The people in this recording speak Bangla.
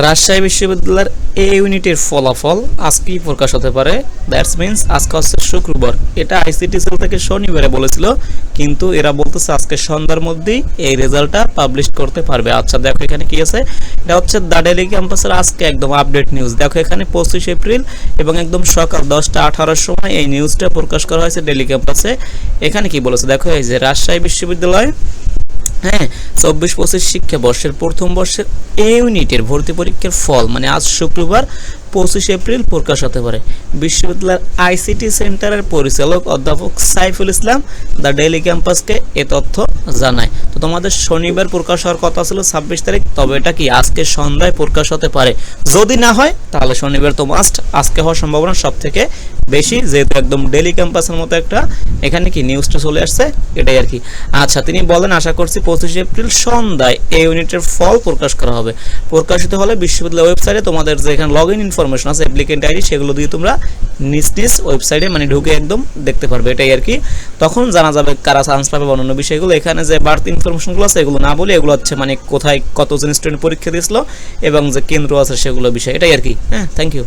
রাজশাহী বিশ্ববিদ্যালয়ের এ ইউনিটের ফলাফল আজকেই প্রকাশ হতে পারে। দ্যাটস মিন্স আজকে হচ্ছে শুক্রবার। এটা আইসিটি সেল থেকে শনিবারে বলেছিল, কিন্তু এরা বলতেছে আজকে সন্ধ্যার মধ্যেই এই রেজাল্টটা পাবলিশ করতে পারবে। আচ্ছা দেখো এখানে কি আছে? এটা হচ্ছে দ্য ডেলি ক্যাম্পাসের আজকে একদম আপডেট নিউজ দেখো এখানে পঁচিশ এপ্রিল এবং একদম সকাল দশটা আঠারোর সময় এই নিউজটা প্রকাশ করা হয়েছে ডেলি ক্যাম্পাসে এখানে কি বলেছে? দেখো এই যে রাজশাহী বিশ্ববিদ্যালয় হ্যাঁ চব্বিশ পঁচিশ শিক্ষাবর্ষের প্রথম বর্ষের এ ইউনিটের ভর্তি পরীক্ষার ফল মানে আজ শুক্রবার পঁচিশ এপ্রিল প্রকাশ হতে পারে। বিশ্ববিদ্যালয়ের আইসিটি সেন্টারের পরিচালক অধ্যাপক সাইফুল ইসলাম দ্য ডেইলি ক্যাম্পাসকে এ তথ্য জানায়। তো তোমাদের শনিবার প্রকাশ হওয়ার কথা ছিল ছাব্বিশ তারিখ, তবে এটা কি আজকে সন্ধ্যায় প্রকাশ হতে পারে? যদি না হয়, তাহলে শনিবার তো মাস্ট আজকে হওয়ার সম্ভাবনা সব থেকে বেশি, যেহেতু একদম ডেলি ক্যাম্পাসের মতো একটা, এখানে কি নিউজটা চলে আসছে? এটাই আর কি। আচ্ছা তিনি বলেন, আশা করছি পঁচিশে এপ্রিল সন্ধ্যায় এই ইউনিটের ফল প্রকাশ করা হবে। প্রকাশিত হলে বিশ্ববিদ্যালয় ওয়েবসাইটে তোমাদের যে এখানে লগ ইন ইনফরমেশন আছে অ্যাপ্লিকেন্ট আইডি সেগুলো দিয়ে তোমরা নিজ নিজ ওয়েবসাইটে মানে ঢুকে একদম দেখতে পারবে, এটাই আর কি। তখন জানা যাবে কারা চান্স পাবে অন্যান্য বিষয়গুলো। এখানে যে বার্থ ইনফরমেশনগুলো আছে, এগুলো না বলে এগুলো হচ্ছে মানে কোথায় কতজন স্টুডেন্ট পরীক্ষা দিয়েছিল এবং যে কেন্দ্র আছে সেগুলো বিষয়, এটাই আর কি। হ্যাঁ থ্যাংক ইউ